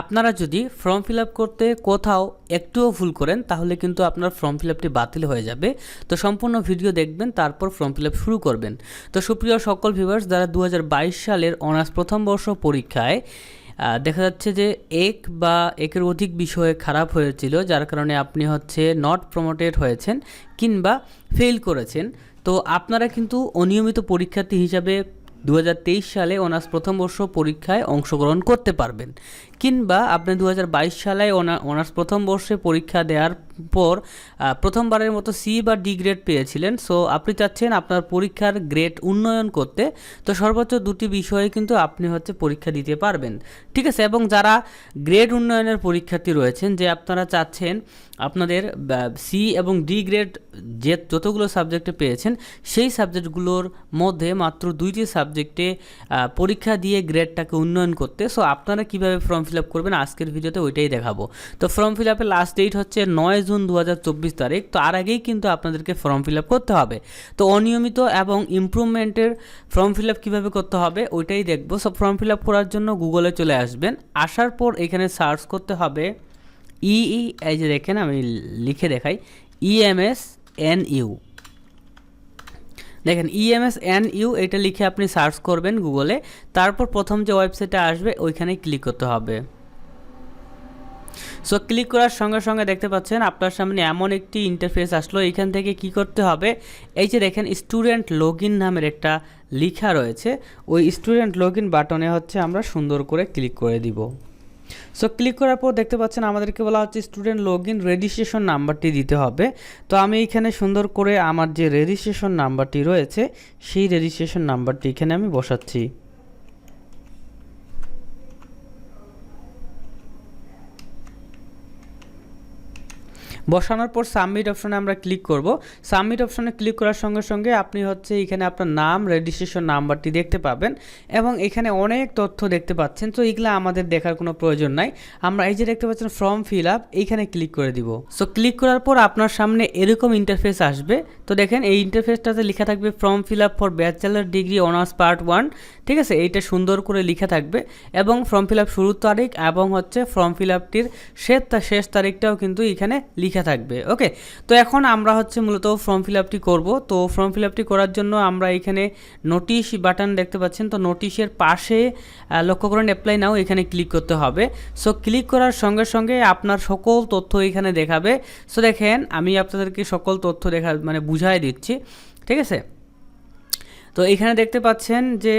আপনারা যদি form fill up করতে কোথাও একটুও ভুল করেন, তাহলে কিন্তু আপনার ফর্ম ফিল আপটি বাতিল হয়ে যাবে। তো সম্পূর্ণ ভিডিও দেখবেন, তারপর ফর্ম ফিল আপ শুরু করবেন। তো সুপ্রিয় সকল ভিউয়ার্স, যারা দু হাজার বাইশ সালের অনার্স প্রথম বর্ষ পরীক্ষায় দেখা যাচ্ছে যে এক বা একের অধিক বিষয়ে খারাপ হয়েছিল, যার কারণে আপনি হচ্ছে নট প্রমোটেড হয়েছেন কিংবা ফেল করেছেন। তো আপনারা কিন্তু অনিয়মিত পরীক্ষার্থী হিসাবে দু হাজার তেইশ সালে অনার্স প্রথম বর্ষ পরীক্ষায় অংশগ্রহণ করতে পারবেন। কিংবা আপনি দু হাজার বাইশ সালে অনা- অনার্স প্রথম বর্ষে পরীক্ষা দেওয়ার পর প্রথমবারের মতো সি বা ডি গ্রেড পেয়েছিলেন। সো, আপনি চাচ্ছেন আপনার পরীক্ষার গ্রেড উন্নয়ন করতে। তো সর্বোচ্চ দুটি বিষয়ে কিন্তু আপনি হচ্ছে পরীক্ষা দিতে পারবেন। ঠিক আছে? এবং যারা গ্রেড উন্নয়নের পরীক্ষার্থী রয়েছেন, যে আপনারা চাচ্ছেন আপনাদের সি এবং ডি গ্রেড যে যতগুলো সাবজেক্টে পেয়েছেন, সেই সাবজেক্টগুলোর মধ্যে মাত্র দুইটি সাবজেক্টে পরীক্ষা দিয়ে গ্রেডটাকে উন্নয়ন করতে। সো, আপনারা কীভাবে ফর্ম ফিল আপ করবেন, আজকের ভিডিওতে ওইটাই দেখাবো। তো ফর্ম ফিল আপের লাস্ট ডেট হচ্ছে নয় জুন দু হাজার চব্বিশ তারিখ, তো আর আগেই কিন্তু আপনাদেরকে ফর্ম ফিল আপ করতে হবে। তো অনিয়মিত এবং ইমপ্রুভমেন্টের ফর্ম ফিল আপ কীভাবে করতে হবে, ওইটাই দেখব। সব ফর্ম ফিল আপ করার জন্য গুগলে চলে আসবেন। আসার পর এখানে সার্চ করতে হবে ই ই এই যে দেখেন আমি লিখে দেখাই ইএমএস এন ইউ দেখেন ইএমএস এন ইউ এটা লিখে আপনি সার্চ করবেন গুগলে তারপর প্রথম যে ওয়েবসাইটে আসবে, ওইখানে ক্লিক করতে হবে। সো ক্লিক করার সঙ্গে সঙ্গে দেখতে পাচ্ছেন, আপনার সামনে এমন একটি ইন্টারফেস আসলো, এখান থেকে কি করতে হবে? এই যে দেখেন স্টুডেন্ট লগ নামের একটা লেখা রয়েছে, ওই স্টুডেন্ট লগ বাটনে হচ্ছে আমরা সুন্দর করে ক্লিক করে দিব। সো ক্লিক করার পর দেখতে পাচ্ছেন আমাদেরকে বলা হচ্ছে স্টুডেন্ট লগ ইন রেজিস্ট্রেশন নাম্বারটি দিতে হবে। তো আমি এখানে সুন্দর করে আমার যে রেজিস্ট্রেশন নাম্বারটি রয়েছে, সেই রেজিস্ট্রেশন নাম্বারটি এখানে আমি বসাচ্ছি। বসানোর পর সাবমিট অপশনে আমরা ক্লিক করব। সাবমিট অপশনে ক্লিক করার সঙ্গে সঙ্গে আপনি হচ্ছে এখানে আপনার নাম রেজিস্ট্রেশন নাম্বারটি দেখতে পাবেন এবং এখানে অনেক তথ্য দেখতে পাচ্ছেন। তো এগুলো আমাদের দেখার কোনো প্রয়োজন নাই। আমরা এই যে দেখতে পাচ্ছেন ফর্ম ফিল আপ এইখানে ক্লিক করে দিব। সো ক্লিক করার পর আপনার সামনে এরকম ইন্টারফেস আসবে। তো দেখেন এই ইন্টারফেসটাতে লেখা থাকবে form fill up for bachelor degree honours part one ঠিক আছে? এইটা সুন্দর করে লেখা থাকবে এবং ফর্ম ফিল আপ শুরুর তারিখ এবং হচ্ছে ফর্ম ফিল আপটির শেষ শেষ তারিখটাও কিন্তু এখানে লেখা থাকবে। ওকে তো এখন আমরা হচ্ছে মূলত ফর্ম ফিল আপটি করব। তো ফর্ম ফিল আপটি করার জন্য আমরা এখানে নোটিশ বাটন দেখতে পাচ্ছেন। তো নোটিশের পাশে লক্ষ্য করেন অ্যাপ্লাই নাও এখানে ক্লিক করতে হবে। সো ক্লিক করার সঙ্গে সঙ্গে আপনার সকল তথ্য এখানে দেখাবে। সো দেখেন আমি আপনাদেরকে সকল তথ্য দেখা মানে বুঝাই দিচ্ছি। ঠিক আছে? তো এখানে দেখতে পাচ্ছেন যে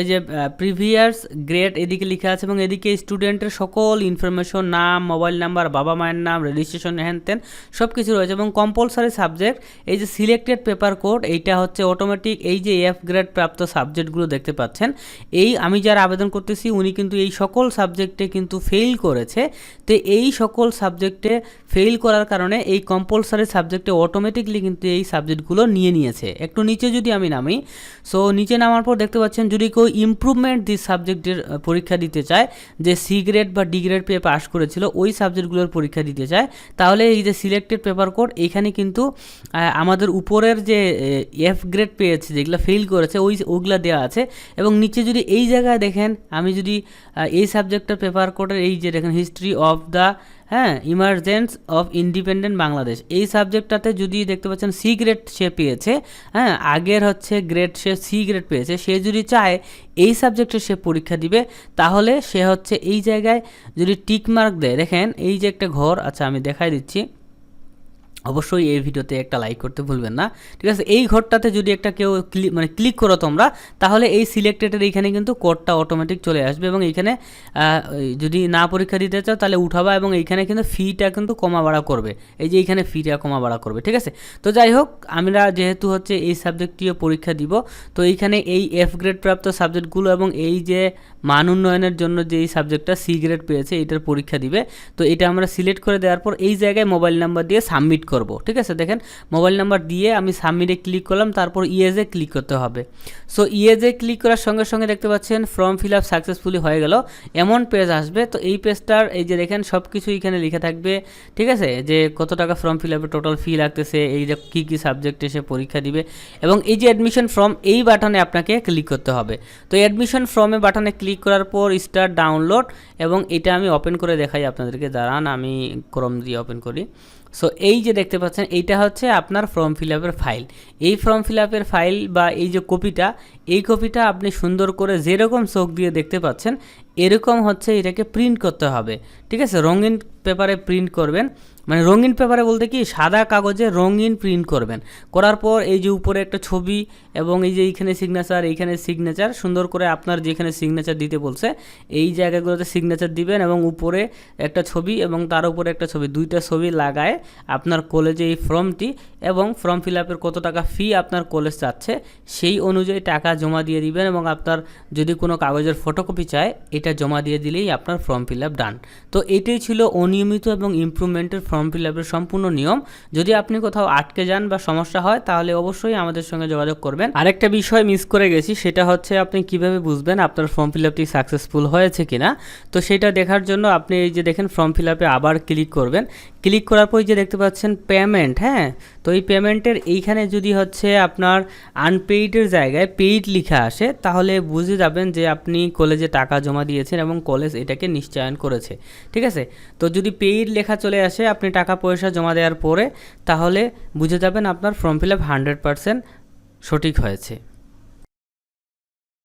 এই যে প্রিভিয়াস গ্রেড এদিকে লেখা আছে এবং এদিকে স্টুডেন্টের সকল ইনফরমেশন নাম মোবাইল নাম্বার বাবা মায়ের নাম রেজিস্ট্রেশন হ্যান ত্যান সব কিছু রয়েছে এবং কম্পালসারি সাবজেক্ট এই যে সিলেক্টেড পেপার কোড এইটা হচ্ছে অটোমেটিক এই যে এফ গ্রেড প্রাপ্ত সাবজেক্টগুলো দেখতে পাচ্ছেন। এই আমি যারা আবেদন করতেছি, উনি কিন্তু এই সকল সাবজেক্টে কিন্তু ফেল করেছে। তো এই সকল সাবজেক্টে ফেল করার কারণে এই কম্পালসারি সাবজেক্টে অটোমেটিকলি কিন্তু এই সাবজেক্টগুলো নিয়ে নিয়েছে। একটু নিচে যদি আমি নামি সো নিচে নামার পর দেখতে পাচ্ছেন, যদি কেউ ইমপ্রুভমেন্ট দিস সাবজেক্টের পরীক্ষা দিতে চায়, যে সি গ্রেড বা ডি গ্রেড পেয়ে পাস করেছিল, ওই সাবজেক্টগুলোর পরীক্ষা দিতে চায়। তাহলে এই যে সিলেক্টেড পেপার কোড এখানে কিন্তু আমাদের উপরের যে এফ গ্রেড পেয়েছে, যেগুলো ফেল করেছে, ওই, ওগুলা দেওয়া আছে। এবং নিচে যদি এই জায়গায় দেখেন, আমি যদি এই সাবজেক্টের পেপার কোডের এই যে দেখেন হিস্ট্রি অফ দ্য হ্যাঁ ইমার্জেন্স অফ ইন্ডিপেন্ডেন্ট বাংলাদেশ এই সাবজেক্টটাতে যদি দেখতে পাচ্ছেন সি গ্রেড সে পেয়েছে হ্যাঁ আগের হচ্ছে গ্রেড সে সি গ্রেড পেয়েছে, সে যদি চায় এই সাবজেক্টে সে পরীক্ষা দিবে, তাহলে সে হচ্ছে এই জায়গায় যদি টিক মার্ক দেয়, দেখেন এই যে একটা ঘর আচ্ছা আমি দেখাই দিচ্ছি। অবশ্যই এই ভিডিওতে একটা লাইক করতে ভুলবেন না। ঠিক আছে, এই ঘরটাতে যদি একটা কেউ ক্লিক মানে ক্লিক করো তোমরা, তাহলে এই সিলেক্টেডের এইখানে কিন্তু কোডটা অটোমেটিক চলে আসবে এবং এইখানে যদি না পরীক্ষা দিতে চাও তাহলে উঠাবা এবং এইখানে কিন্তু ফিটা কিন্তু কমা বাড়া করবে। এই যে এইখানে ফিটা কমা বাড়া করবে, ঠিক আছে? তো যাই হোক, আমরা যেহেতু হচ্ছে এই সাবজেক্টটিও পরীক্ষা দিব, তো এইখানে এই এফ গ্রেড প্রাপ্ত সাবজেক্টগুলো এবং এই যে মান উন্নয়নের জন্য যে এই সাবজেক্টটা সি গ্রেড পেয়েছে এটার পরীক্ষা দিবে। তো এটা আমরা সিলেক্ট করে দেওয়ার পর এই জায়গায় মোবাইল নাম্বার দিয়ে সাবমিট করব, ঠিক আছে? দেখেন, মোবাইল নাম্বার দিয়ে আমি সাবমিটে ক্লিক করলাম, তারপর ইএজে ক্লিক করতে হবে। সো, ইএজে ক্লিক করার সঙ্গে সঙ্গে দেখতে পাচ্ছেন, ফর্ম ফিল আপ সাকসেসফুলি হয়ে গেল। এমন পেজ আসবে, তো এই পেজটার এই যে দেখেন সব কিছু এখানে লেখা থাকবে, ঠিক আছে? যে কত টাকা ফর্ম ফিল আপে টোটাল ফি লাগতেছে, এই যে কী কী সাবজেক্টে সে পরীক্ষা দিবে, এবং এই যে অ্যাডমিশন ফর্ম এই বাটনে আপনাকে ক্লিক করতে হবে। তো অ্যাডমিশন ফর্মে বাটনে ক্লিক করার পর স্টার্ট ডাউনলোড এবং এটা আমি ওপেন করে দেখাই আপনাদেরকে, দাঁড়ান, আমি ক্রম দিয়ে ওপেন করি। সো, এই যে দেখতে পাচ্ছেন, এইটা হচ্ছে আপনার ফর্ম ফিল আপের ফাইল এই ফর্ম ফিল আপের ফাইল বা এই যে কপিটা, এই কপিটা আপনি সুন্দর করে যেরকম চোখ দিয়ে দেখতে পাচ্ছেন এরকম হচ্ছে এটাকে প্রিন্ট করতে হবে। ঠিক আছে? রঙিন পেপারে প্রিন্ট করবেন। মানে রঙিন পেপারে বলতে কি? সাদা কাগজে রঙিন প্রিন্ট করবেন। করার পর এই যে উপরে একটা ছবি এবং এই যে এইখানে সিগনেচার এইখানে সিগনেচার সুন্দর করে আপনার যেখানে সিগনেচার দিতে বলছে, এই জায়গাগুলোতে সিগনেচার দিবেন এবং উপরে একটা ছবি এবং তার উপরে একটা ছবি, দুইটা ছবি লাগায় আপনার কলেজে এই ফর্মটি এবং ফর্ম ফিল আপের কত টাকা ফি আপনার কলেজ চাচ্ছে, সেই অনুযায়ী টাকা জমা দিয়ে দিবেন এবং আপনার যদি কোনো কাগজের ফটোকপি চায়, এটা জমা দিয়ে দিলেই আপনার ফর্ম ফিল আপ ডান তো এটাই ছিল অনিয়মিত এবং ইমপ্রুভমেন্টের ফর্ম ফিল আপের সম্পূর্ণ নিয়ম। যদি আপনি কোথাও আটকে যান বা সমস্যা হয়, তাহলে অবশ্যই আমাদের সঙ্গে যোগাযোগ করবেন। আরেকটা বিষয় মিস করে গেছি, সেটা হচ্ছে আপনি কীভাবে বুঝবেন আপনার ফর্ম ফিল আপটি সাকসেসফুল হয়েছে কিনা? তো সেটা দেখার জন্য আপনি এই যে দেখেন ফর্ম ফিল আপে আবার ক্লিক করবেন। ক্লিক করার পর যে দেখতে পাচ্ছেন পেমেন্ট হ্যাঁ? তো এই পেমেন্টের এইখানে যদি হচ্ছে আপনার আনপেইডের জায়গায় পেইড লেখা আসে, তাহলে বুঝে যাবেন যে আপনি কলেজে টাকা জমা দিয়েছেন এবং কলেজ এটাকে নিশ্চয়ন করেছে। ঠিক আছে? তো যদি পেইড লেখা চলে আসে, আপনি টাকা পয়সা জমা দেওয়ার পরে, তাহলে বুঝে যাবেন আপনার form fill up hundred percent সঠিক হয়েছে।